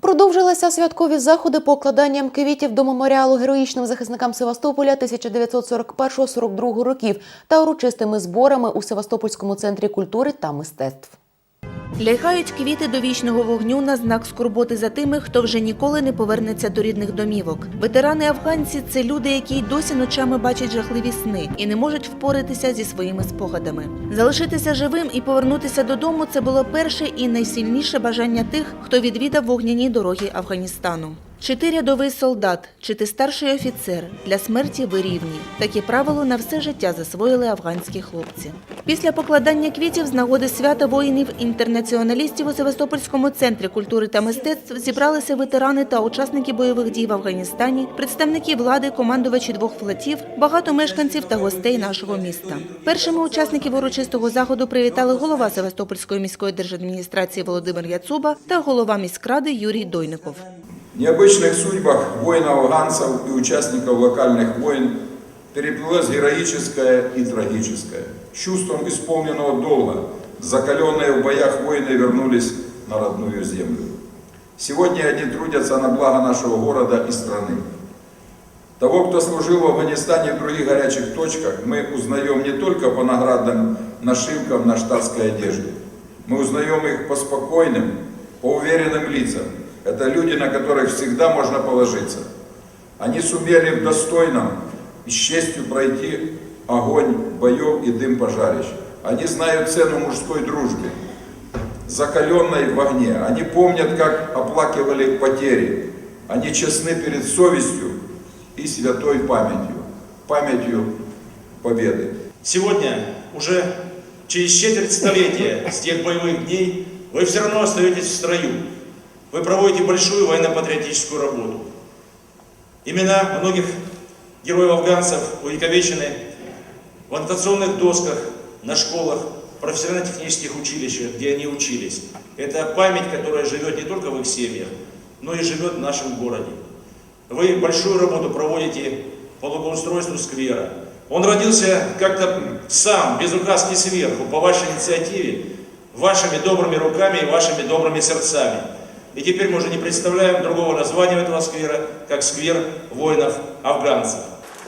Продовжилися святкові заходи покладанням квітів до меморіалу героїчним захисникам Севастополя 1941-42 років та урочистими зборами у Севастопольському центрі культури та мистецтв. Лягають квіти до вічного вогню на знак скорботи за тими, хто вже ніколи не повернеться до рідних домівок. Ветерани афганці це люди, які й досі ночами бачать жахливі сни і не можуть впоратися зі своїми спогадами. Залишитися живим і повернутися додому це було перше і найсильніше бажання тих, хто відвідав вогняні дороги Афганістану. Чи ти рядовий солдат, чи ти старший офіцер, для смерті ви рівні. Такі правило на все життя засвоїли афганські хлопці. Після покладання квітів з нагоди свята воїнів-інтернаціоналістів у Севастопольському центрі культури та мистецтв зібралися ветерани та учасники бойових дій в Афганістані, представники влади, командувачі двох флотів, багато мешканців та гостей нашого міста. Першими учасників урочистого заходу привітали голова Севастопольської міської держадміністрації Володимир Яцуба та голова міськради Юрій Дойников. Необычных судьбах воинов-афганцев и участников локальных войн переплелось героическое и трагическое. С чувством исполненного долга закаленные в боях воины вернулись на родную землю. Сегодня они трудятся на благо нашего города и страны. Того, кто служил в Афганистане и в других горячих точках, мы узнаем не только по наградным нашивкам на штатской одежде. Мы узнаем их по спокойным, по уверенным лицам. Это люди, на которых всегда можно положиться. Они сумели в достойном и с честью пройти огонь боев и дым пожарищ. Они знают цену мужской дружбе, закаленной в огне. Они помнят, как оплакивали потери. Они честны перед совестью и святой памятью, памятью победы. Сегодня, уже через четверть столетия с тех боевых дней, вы все равно остаетесь в строю. Вы проводите большую военно-патриотическую работу. Имена многих героев-афганцев увековечены в аннотационных досках, на школах, профессионально-технических училищах, где они учились. Это память, которая живет не только в их семьях, но и живет в нашем городе. Вы большую работу проводите по благоустройству сквера. Он родился как-то сам, без указки сверху, по вашей инициативе, вашими добрыми руками и вашими добрыми сердцами. И теперь мы уже не представляем другого названия этого сквера, как сквер воинов-афганцев.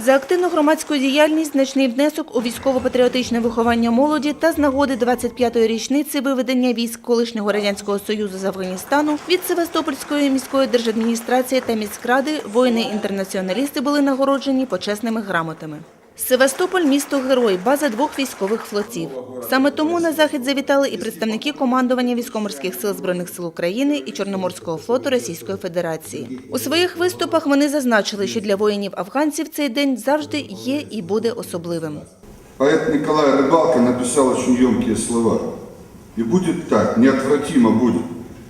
За активну громадську діяльність, значний внесок у військово-патріотичне виховання молоді та з нагоди 25-ї річниці виведення військ колишнього радянського союзу з Афганістану від Севастопольської міської держадміністрації та міськради воїни-інтернаціоналісти були нагороджені почесними грамотами. Севастополь місто герой, база двох військових флотів. Саме тому на захід завітали і представники командування військоморських сил збройних сил України і Чорноморського флоту Російської Федерації. У своїх виступах вони зазначили, що для воїнів-афганців цей день завжди є і буде особливим. Поэт Николай Рыбалка написал очень емкие слова. И будет так, неотвратимо будет.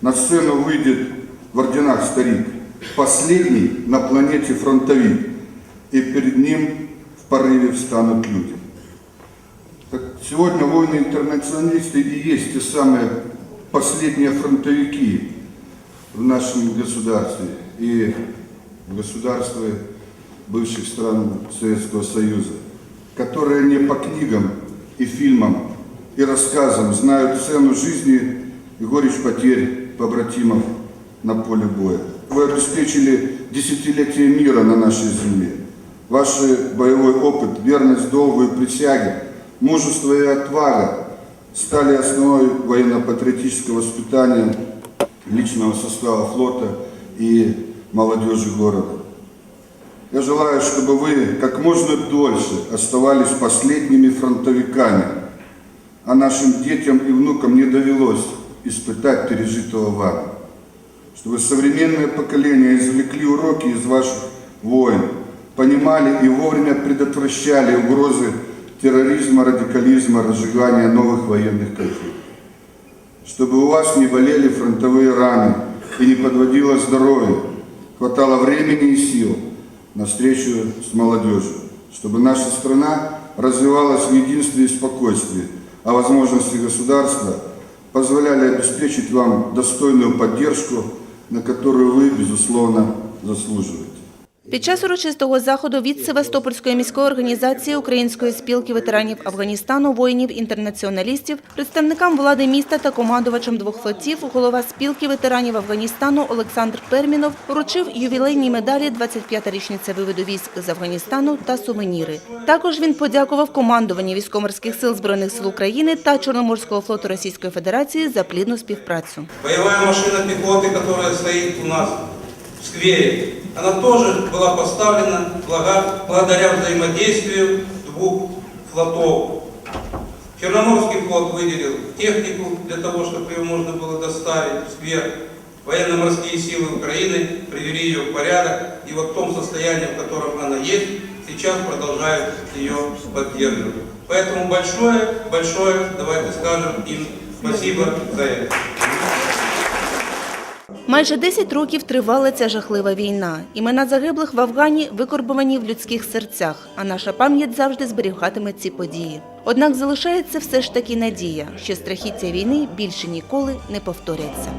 На сцену выйдет в орденах старик, последний на планете фронтовик, и перед ним в порыве встанут люди. Так сегодня воины-интернационалисты и есть те самые последние фронтовики в нашем государстве и в государстве бывших стран Советского Союза, которые не по книгам и фильмам и рассказам знают цену жизни и горечь потерь побратимов на поле боя. Вы обеспечили десятилетие мира на нашей земле. Ваш боевой опыт, верность долгу и присяге, мужество и отвага стали основой военно-патриотического воспитания личного состава флота и молодежи города. Я желаю, чтобы вы как можно дольше оставались последними фронтовиками, а нашим детям и внукам не довелось испытать пережитого вами. Чтобы современное поколение извлекли уроки из ваших войн, понимали и вовремя предотвращали угрозы терроризма, радикализма, разжигания новых военных конфликтов. Чтобы у вас не болели фронтовые раны и не подводило здоровье, хватало времени и сил на встречу с молодежью, чтобы наша страна развивалась в единстве и спокойствии, а возможности государства позволяли обеспечить вам достойную поддержку, на которую вы, безусловно, заслуживаете. Під час урочистого заходу від Севастопольської міської організації Української спілки ветеранів Афганістану, воїнів-інтернаціоналістів, представникам влади міста та командувачам двох флотів голова спілки ветеранів Афганістану Олександр Пермінов вручив ювілейні медалі 25-та річниця виводу військ з Афганістану та сувеніри. Також він подякував командуванню військово-морських сил Збройних сил України та Чорноморського флоту Російської Федерації за плідну співпрацю. Боевая машина пехоты, которая стоит у нас в сквере, она тоже была поставлена благодаря взаимодействию двух флотов. Черноморский флот выделил технику для того, чтобы ее можно было доставить в сквер. Военно-морские силы Украины привели ее в порядок, и вот в том состоянии, в котором она есть, сейчас продолжают ее поддерживать. Поэтому большое, большое, давайте скажем им спасибо за это. Майже 10 років тривала ця жахлива війна. Імена загиблих в Афгані викорбовані в людських серцях, а наша пам'ять завжди зберігатиме ці події. Однак залишається все ж таки надія, що страхіття війни більше ніколи не повторяться.